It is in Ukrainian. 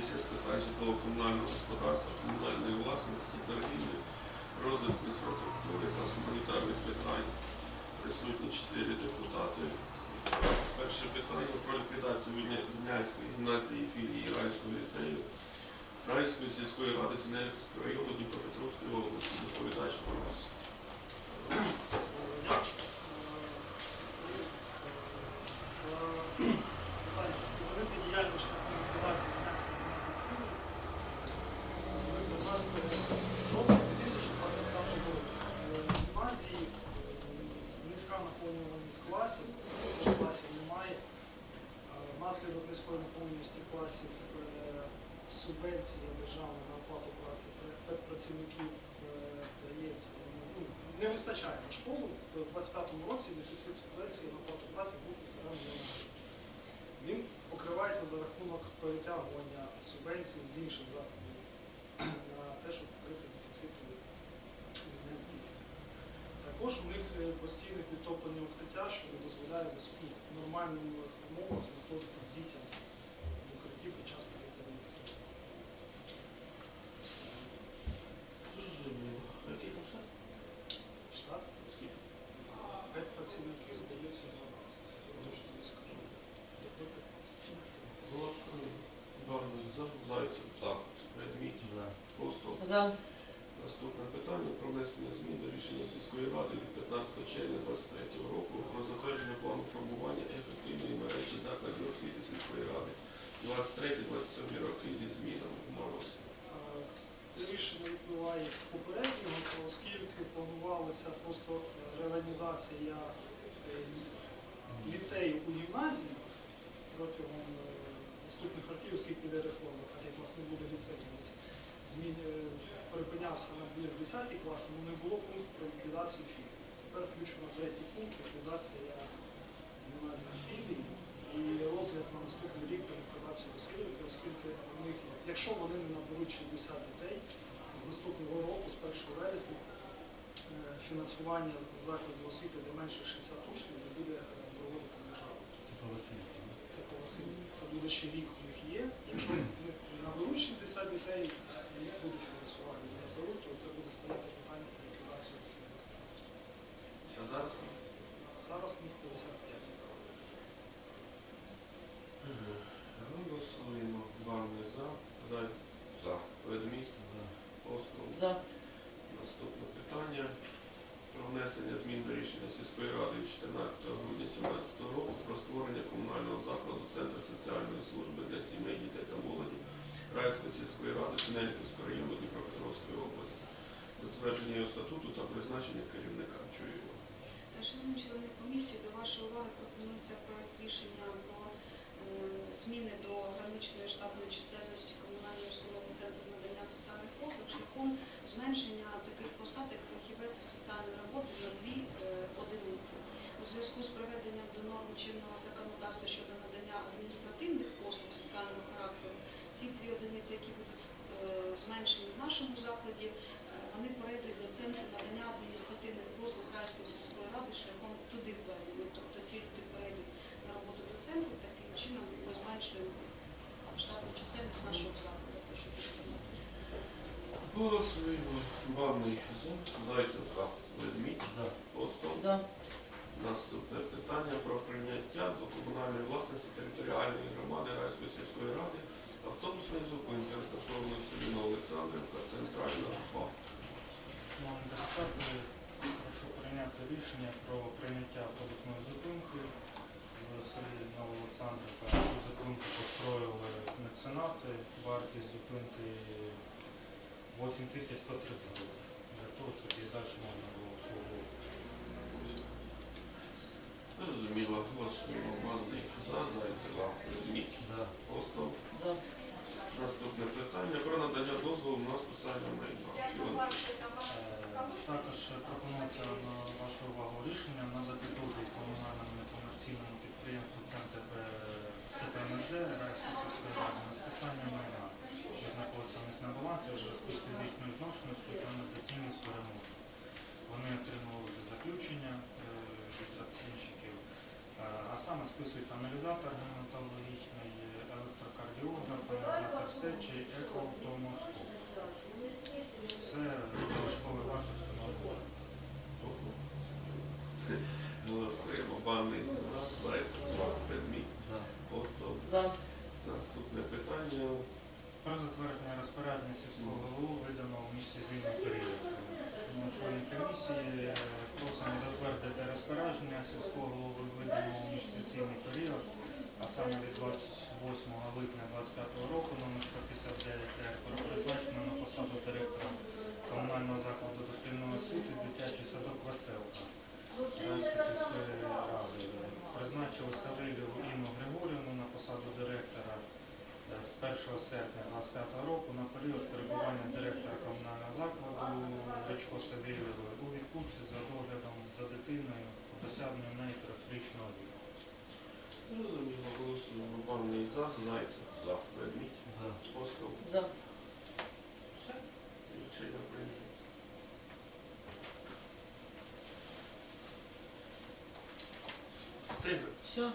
комісія житлово-комунального господарства, комунальної власності, торгівлі, розвитку інфраструктури та гуманітарних питань. Присутні чотири депутати. Перше питання про ліквідацію Вільнянської гімназії філії Райського ліцею Райської сільської ради Синельського району Дніпропетровської області. Доповідач про вас. За питання підтримати діяльність шляхом ліквідації Гімназії гімназії Києва з 15 жовтня 2025 року. В гімназії е, низька наповнюваність класів, класів немає. Е, Внаслідок низької наповнюваності класів е, субвенція державна на оплату праці працівників е, дається. ну, Не вистачає на школу. В 2025 році дефіцит субвенції на оплату праці був 1,5 мільйона гривень. Він покривається за рахунок перетягування субвенцій з інших заходів на те, щоб покрити дефіцит у Вінницькій. Також у них е, постійне підтоплення укриття, що не дозволяє в нормальних умовах знаходитись дітям в укритті під час повітряної тривоги. Зрозуміло. Який там штат? Штат Скільки? 5 працівників, здається, 12. Я точно не скажу. До 15. Голосуємо. Барний за. Зайцев за. Ведмідь. За. Костов. За. Наступне питання про внесення змін рішення сільської ради від 15 червня 2023 року про затвердження плану формування ефективної мережі закладів освіти сільської ради 23-27 роки зі змінами. Мороз. Е, Це рішення відбуває з попереднього, оскільки планувалася просто е, реорганізація е, ліцею у гімназії протягом е, наступних років, оскільки йде реформа, так як у нас не буде ліцею, у нас змін е, припинявся набір 10 класи, але не було пункту про ліквідацію філій. Тепер включено третій пункт ліквідація гімназії філій і розгляд на наступний рік про ліквідацію Васильівки, оскільки у них, якщо вони не наберуть 60 дітей, з наступного року, з 1 вересня, е, фінансування закладів освіти де менше 60 учнів не буде е, проводити з держави. Це по Це буде ще рік у них є. Якщо наберуть 60 дітей, і буде фінансування. Не наберуть, то це буде стояти питання про ліквідацію Васильівки. А зараз? Зараз у них 55. Голосуємо. Барний за. Зайцев за. Ведмідь. За. Костов. За. Наступне питання про внесення змін до рішення сільської ради 14 грудня 2017 року про створення комунального закладу Центру соціальної служби для сімей, дітей та молоді Райської сільської ради Синельниківського району Дніпропетровської області. Затвердження його статуту та призначення керівника. Його. Шановні члени комісії, до вашої уваги пропонується проект рішення про е, зміни до граничної штатної чисельності комунальної установи Центру надання соціальних послуг шляхом зменшення таких посад, як фахівець із соціальної роботи на дві е, одиниці. У зв'язку з приведенням до норм чинного законодавства щодо надання адміністративних послуг соціального характеру, ці дві одиниці, які будуть е, зменшені в нашому закладі, е, вони перейдуть до центру надання адміністративних послуг Райської сільської ради шляхом туди введення. Тобто ці люди перейдуть на роботу до центру, таким чином ми зменшуємо штатну чисельність нашого закладу. Прошу підтримати. Голосуємо. Барний за. Зайцев за. Ведмідь. За. Костов. За. Наступне питання про прийняття до комунальної власності територіальної громади Райської сільської ради автобусної зупинки, розташованої в селі Олександрівка, центральна 2. Шановні депутати, прошу прийняти рішення про прийняття автобусної зупинки в селі Новоолександрівка. Цю зупинку построїли меценати. Вартість зупинки 8130 гривень. Для того, щоб її далі можна було обслуговувати. Зрозуміло, голосуємо. Банний за, Зайцева, Ведмідь, За. Остов. За. Наступне питання про надання дозволу на списання майна. Е, Також пропонується на вашу увагу рішення надати дозвіл комунальному некомерційному підприємству Центр е, ЦПМЗ Райської сільської ради на списання майна, що знаходиться у них на балансі у зв'язку з фізичною зношеністю та недоцільністю ремонту. Вони отримали вже заключення е, від оцінщиків, е, а саме з розписують аналізатор гематологічний, електрокардіограф, аналізатор сечі, екотомоскоп. Це залишкові вартості належать. Голосуємо. Банний за. Зайцев за. Предмій. Остов. За. Наступне питання. Про затвердження розпорядження сільського голови видано в міжсезонний період. Тому члени комісії е, просимо затвердити розпорядження сільського голови виданого в саме від 28 липня 2025 року номер 159 ТР про призначення на посаду директора комунального закладу дошкільної освіти дитячий садок Веселка. Сільської ради. Призначили Савельєву Інну Григорівну на посаду директора е, з 1 серпня 2025 року на період перебування директора комунального закладу Речко Савельєвої у відпустці за доглядом за дитиною у досягненню неї трьохрічного віку. Зрозуміло, голосуємо. Банний за. Зайцев за. Предмій. За. Остов. За. Все. Рішення прийнято. Стигли. Все.